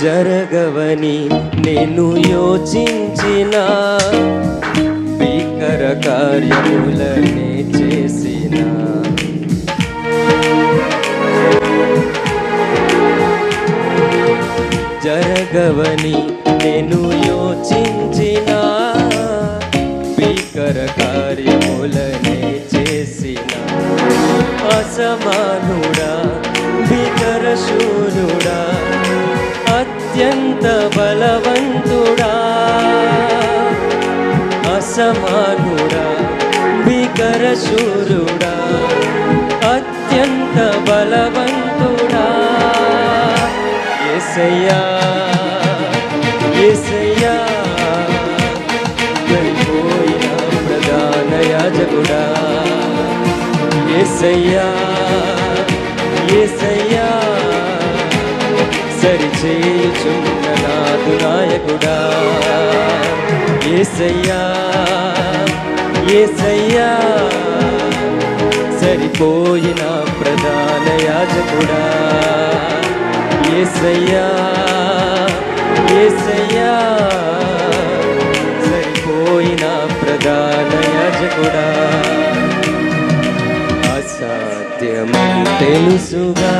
జరగవని నేను యోచించిన భీకర కార్యములనే చేసిన. జరగవని నేను యోచించిన భీకర కార్యములనే చేసిన. అసమానుడా భీకర శూరు అత్యంత బలవంతుడా? అసమానుడా భీకర అత్యంత బలవంతుడా? ఎసయ్యా ఏసయ్యా వెళ్ళిపోయిన ప్రధాన యాజకుడా ఏసయ్యా ఏసయ్యా సరిచేయుచున్న నాదు నాయకుడా. ఏసయ్యా ఏసయ్యా సరిపోయిన ప్రధాన యాజకుడా. ఏసయ్యా ఏసయ్యా సరిపోయిన ప్రధాన యాజకుడా. అసాధ్యమని తెలుసుగా.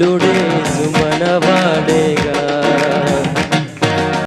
Lord.